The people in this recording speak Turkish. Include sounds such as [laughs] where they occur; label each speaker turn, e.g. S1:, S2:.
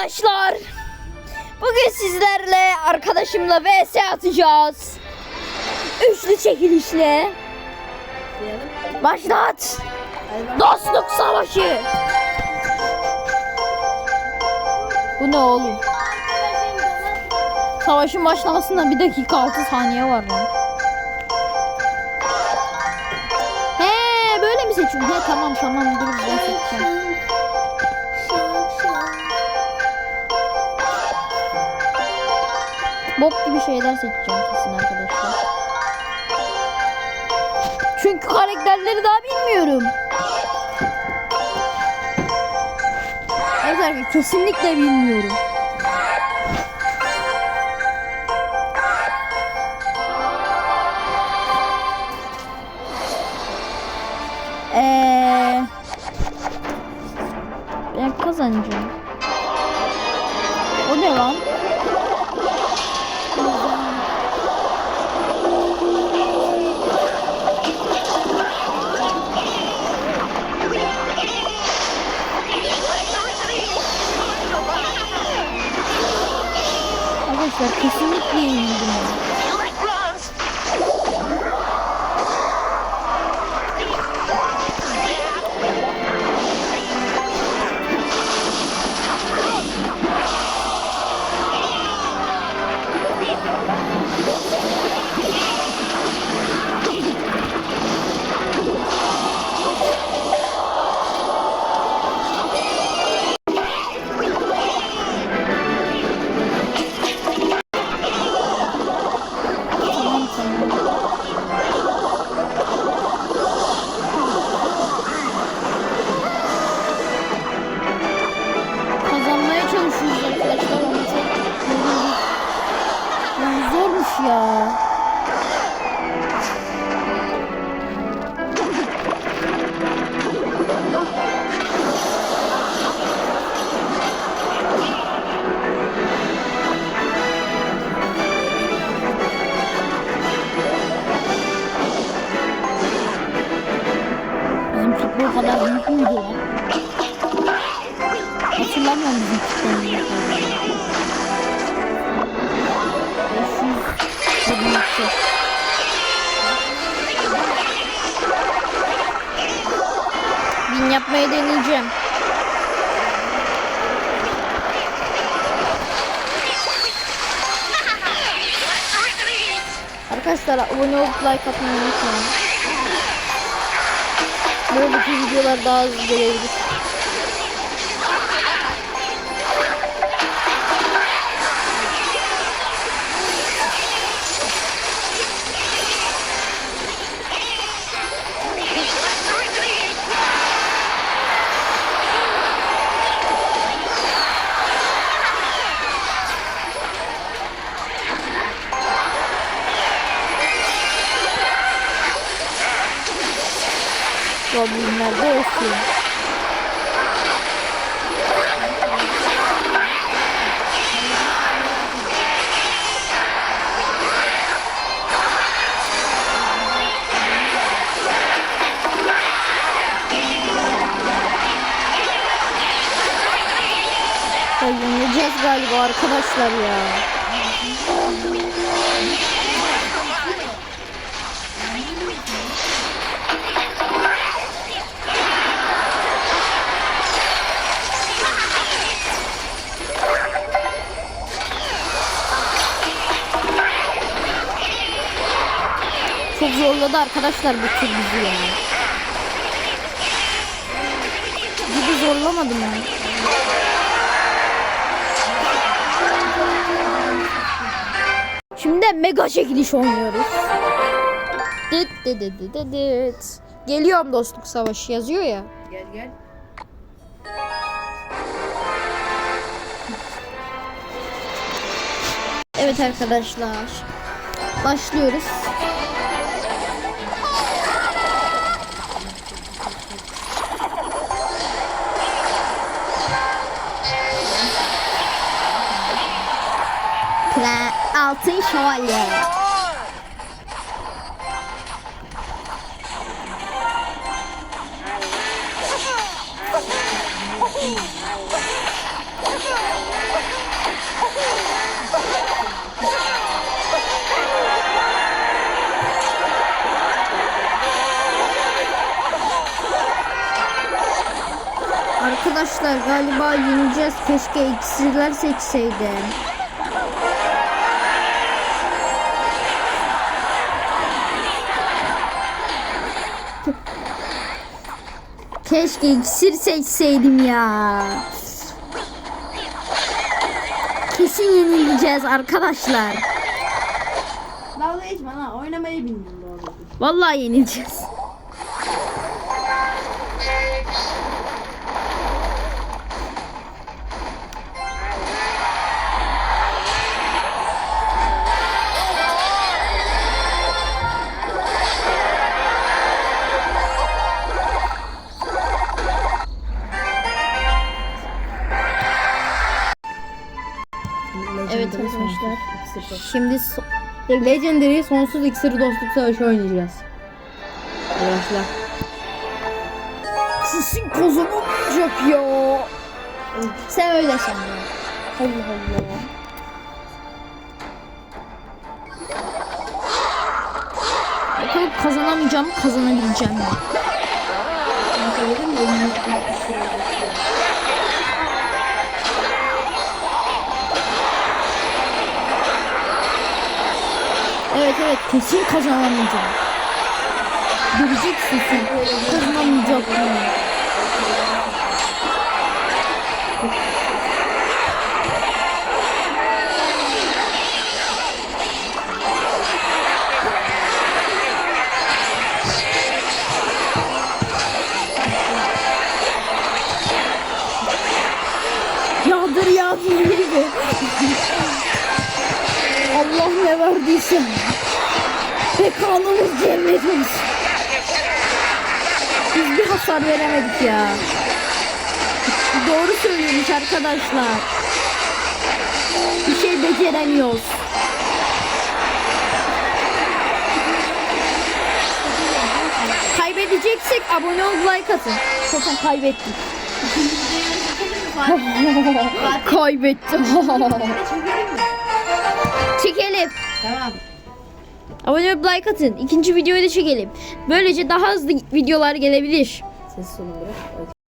S1: arkadaşlar. Bugün sizlerle arkadaşımla vs atacağız. Üçlü çekilişle. Başlat. Dostluk savaşı. Bu ne oğlum? Savaşın başlamasında bir dakika 6 saniye var lan. He böyle mi seçiyorsun? He tamam tamam dur ben seçeceğim. Bok gibi şeyler seçeceğim kesin arkadaşlar. Çünkü karakterleri daha bilmiyorum. Evet arkadaşlar kesinlikle bilmiyorum. Eee ben kazanacağım. O ne lan? Arkadaşlar kesinlikle yenildim. Ya ya. Futbol kadar büyük müydü lan? Hatırlamıyorum bizim futbolun ne. 522. Bin yapmayı deneyeceğim. Arkadaşlar abone olup like atmayı unutmayın. Böyleki videolar daha hızlı gelebilir. Goblinler de olsun. Ya yenileceğiz galiba arkadaşlar ya. Çok zorladı arkadaşlar bu tur bizi ya. Gibi zorlamadım ben. Şimdi mega çekiliş oynuyoruz. Dıt dıt dıt dıt dıt. Geliyorum dostluk savaşı yazıyor ya.
S2: Gel gel.
S1: Evet arkadaşlar. Başlıyoruz. Atla altın şövalye. Arkadaşlar galiba yeneceğiz. Keşke ikisiler seçseydi. Keşke iksir seçseydim ya. Kesin yenileceğiz arkadaşlar.
S2: Dalga geçme lan oynamayı bilmiyorum bu arada.
S1: Vallahi yenileceğiz. Evet arkadaşlar. Şimdi so-
S2: Legendary sonsuz iksir dostluk savaşı oynayacağız. Arkadaşlar.
S1: kesin kazanamayacak ya. Sen öyle ya. Allah Allah. Bakalım kazanamayacağım mı kazanabileceğim mi? Evet kesin kazanamayacağım. Göreceksin sen. Kazanamayacak mı? Yağdır yağdır gibi. [laughs] Allah ne verdiyse. Ve kanımız cennetimiz. Biz bir hasar veremedik ya. Doğru söylüyormuş arkadaşlar. Bir şey beceremiyoruz. Kaybedeceksek abone ol like atın. Zaten kaybettik. [laughs] Kaybettim. çekelim.
S2: Tamam.
S1: Abone olup like atın. İkinci videoyu da çekelim. Böylece daha hızlı videolar gelebilir.
S2: Ses sonu bırak.